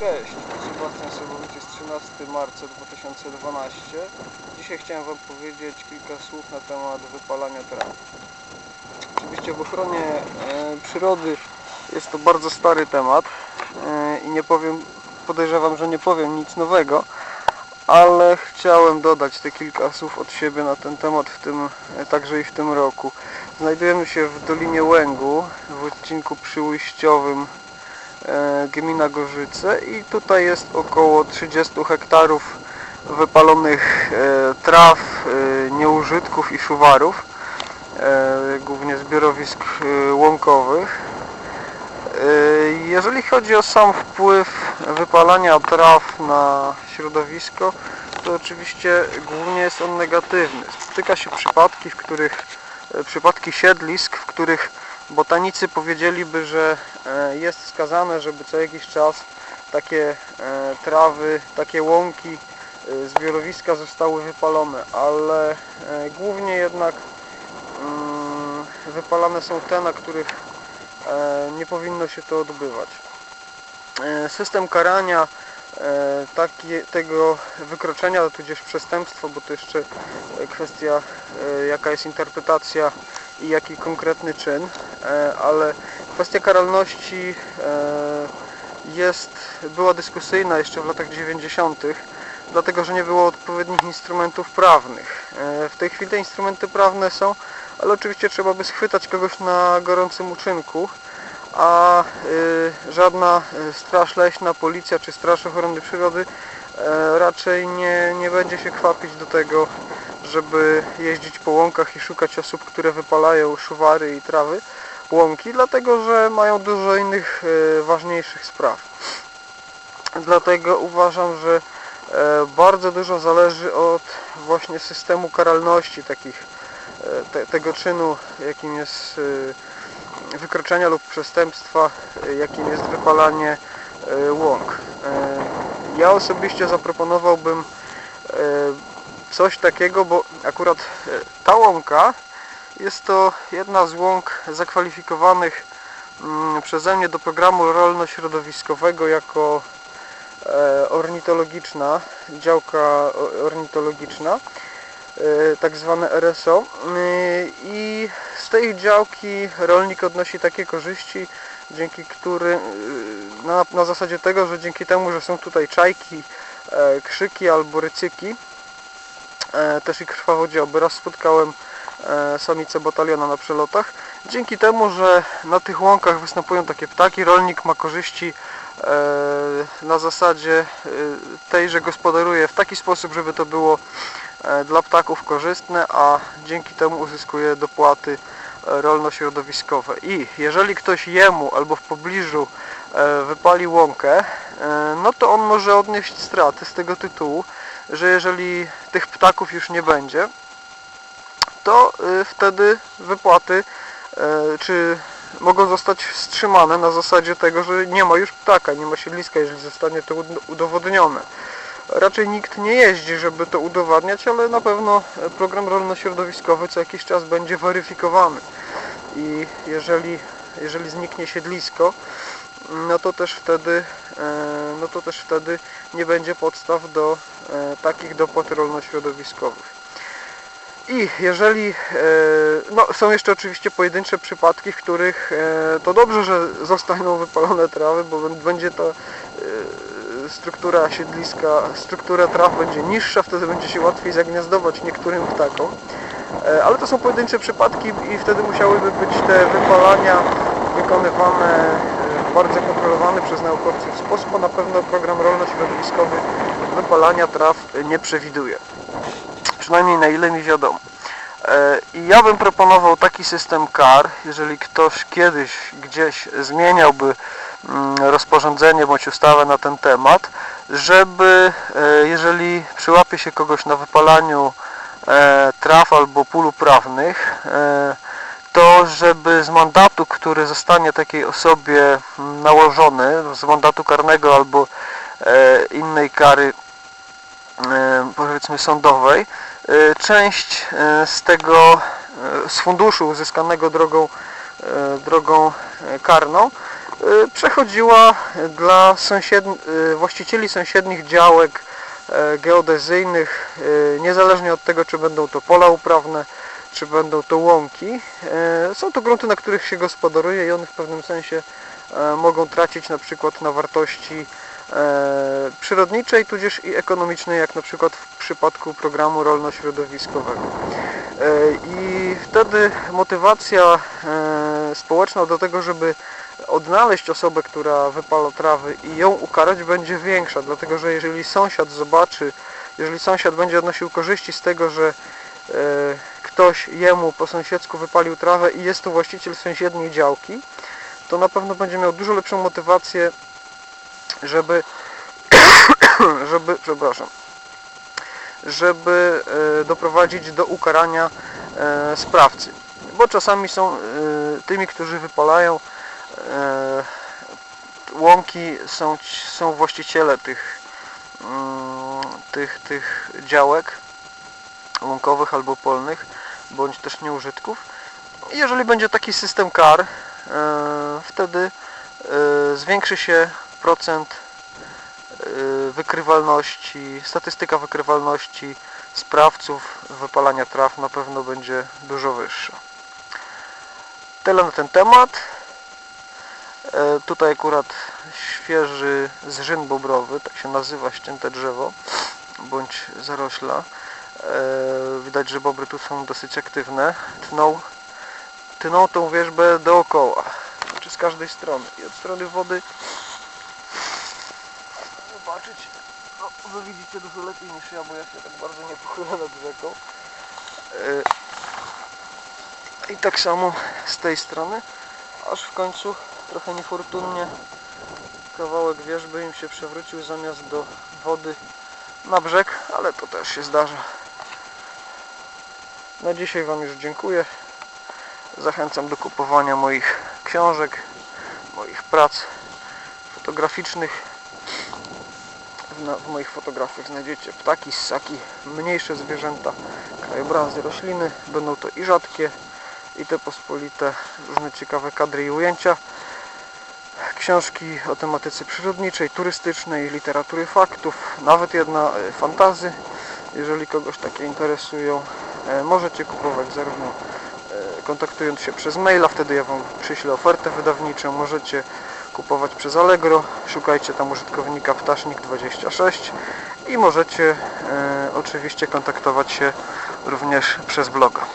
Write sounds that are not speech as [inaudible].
Cześć, Sebastian Sobowicz jest 13 marca 2012. Dzisiaj chciałem Wam powiedzieć kilka słów na temat wypalania traw. Oczywiście w ochronie e, przyrody jest to bardzo stary temat e, i nie powiem, podejrzewam, że nie powiem nic nowego, ale chciałem dodać te kilka słów od siebie na ten temat w tym, e, także i w tym roku. Znajdujemy się w Dolinie Łęgu w odcinku przyujściowym gmina Gorzyce i tutaj jest około 30 hektarów wypalonych e, traw, e, nieużytków i szuwarów, e, głównie zbiorowisk e, łąkowych. E, Jeżeli chodzi o sam wpływ wypalania traw na środowisko, to oczywiście głównie jest on negatywny. Spotyka się przypadki, w których e, przypadki siedlisk, w których botanicy powiedzieliby, że e, jest wskazane, żeby co jakiś czas takie e, trawy, takie łąki, e, zbiorowiska zostały wypalone, ale e, głównie jednak mm, wypalane są te, na których e, nie powinno się to odbywać. E, System karania e, takie, tego wykroczenia, tudzież przestępstwa, bo to jeszcze e, kwestia e, jaka jest interpretacja i jaki konkretny czyn, e, ale kwestia karalności e, jest, była dyskusyjna jeszcze w latach 90., dlatego że nie było odpowiednich instrumentów prawnych. E, W tej chwili te instrumenty prawne są, ale oczywiście trzeba by schwytać kogoś na gorącym uczynku, a y, żadna straż leśna, policja czy straż ochrony przyrody e, raczej nie, nie będzie się kwapić do tego, żeby jeździć po łąkach i szukać osób, które wypalają szuwary i trawy łąki, dlatego że mają dużo innych e, ważniejszych spraw. Dlatego uważam, że e, bardzo dużo zależy od właśnie systemu karalności takich e, te, tego czynu, jakim jest wykroczenia lub przestępstwa, jakim jest wypalanie łąk. Ja osobiście zaproponowałbym coś takiego, bo akurat ta łąka jest to jedna z łąk zakwalifikowanych mm, przeze mnie do programu rolno-środowiskowego jako e, ornitologiczna, działka ornitologiczna, e, tak zwane RSO Y, i z tej działki rolnik odnosi takie korzyści, dzięki którym y, na, na zasadzie tego, że dzięki temu, że są tutaj czajki, e, krzyki albo rycyki, e, też i krwawodzioby. Raz spotkałem e, samicę bataliona na przelotach. Dzięki temu, że na tych łąkach występują takie ptaki, rolnik ma korzyści e, na zasadzie e, tej, że gospodaruje w taki sposób, żeby to było dla ptaków korzystne, a dzięki temu uzyskuje dopłaty rolno-środowiskowe. I jeżeli ktoś jemu albo w pobliżu wypali łąkę, no to on może odnieść straty z tego tytułu, że jeżeli tych ptaków już nie będzie, to y, wtedy wypłaty e, czy mogą zostać wstrzymane na zasadzie tego, że nie ma już ptaka, nie ma siedliska, jeżeli zostanie to ud- udowodnione. Raczej nikt nie jeździ, żeby to udowadniać, ale na pewno program rolno-środowiskowy co jakiś czas będzie weryfikowany. I jeżeli, jeżeli zniknie siedlisko, no to też wtedy, e, no to też wtedy nie będzie podstaw do e, takich dopłat rolno-środowiskowych. I jeżeli, e, no są jeszcze oczywiście pojedyncze przypadki, w których e, to dobrze, że zostaną wypalone trawy, bo będzie to e, struktura siedliska, struktura traw będzie niższa, wtedy będzie się łatwiej zagniazdować niektórym ptakom. Ale to są pojedyncze przypadki i wtedy musiałyby być te wypalania wykonywane w bardzo kontrolowany przez naukowców sposób, a na pewno program rolno-środowiskowy wypalania traw nie przewiduje przynajmniej na ile mi wiadomo. E, I ja bym proponował taki system kar, jeżeli ktoś kiedyś gdzieś zmieniałby mm, rozporządzenie bądź ustawę na ten temat, żeby e, jeżeli przyłapie się kogoś na wypalaniu e, traw albo pól uprawnych, e, to żeby z mandatu, który zostanie takiej osobie mm, nałożony, z mandatu karnego albo innej kary powiedzmy sądowej, część e, z tego, e, z funduszu uzyskanego drogą, e, drogą e, karną przechodziła dla sąsied... właścicieli sąsiednich działek e, geodezyjnych, niezależnie od tego, czy będą to pola uprawne, czy będą to łąki. E, Są to grunty, na których się gospodaruje i one w pewnym sensie e, mogą tracić na przykład na wartości e, przyrodniczej, tudzież i ekonomicznej, jak na przykład w przypadku programu rolno-środowiskowego. I wtedy motywacja społeczna do tego, żeby odnaleźć osobę, która wypala trawy i ją ukarać będzie większa, dlatego że jeżeli sąsiad zobaczy, jeżeli sąsiad będzie odnosił korzyści z tego, że ktoś jemu po sąsiedzku wypalił trawę i jest to właściciel sąsiedniej działki, to na pewno będzie miał dużo lepszą motywację, żeby, [coughs] żeby, przepraszam, żeby e, doprowadzić do ukarania e, sprawcy. Bo czasami są e, tymi, którzy wypalają łąki, są, są właściciele tych, mm, tych, tych działek łąkowych albo polnych, bądź też nieużytków. Jeżeli będzie taki system kar, e, wtedy e, zwiększy się procent e, wykrywalności, statystyka wykrywalności sprawców wypalania traw na pewno będzie dużo wyższa. Tyle na ten temat. Tutaj akurat świeży zrzyn bobrowy, tak się nazywa ścięte drzewo, bądź zarośla. E, Widać, że bobry tu są dosyć aktywne. Tną, tną tą wierzbę dookoła, czy z każdej strony. I od strony wody zobaczyć, no, wy widzicie dużo lepiej niż ja, bo ja się tak bardzo nie pochylę nad rzeką. E, I tak samo z tej strony, aż w końcu trochę niefortunnie kawałek wierzby im się przewrócił zamiast do wody na brzeg, ale to też się zdarza. Na dzisiaj Wam już dziękuję. Zachęcam do kupowania moich książek, moich prac fotograficznych. W, moich fotografiach znajdziecie ptaki, ssaki, mniejsze zwierzęta, krajobrazy, rośliny. Będą to i rzadkie, i te pospolite, różne ciekawe kadry i ujęcia. Książki o tematyce przyrodniczej, turystycznej, literatury faktów, nawet jedna e, fantazy, jeżeli kogoś takie interesują. E, Możecie kupować zarówno e, kontaktując się przez maila, wtedy ja Wam przyślę ofertę wydawniczą. Możecie kupować przez Allegro, szukajcie tam użytkownika ptasznik26 i możecie e, oczywiście kontaktować się również przez bloga.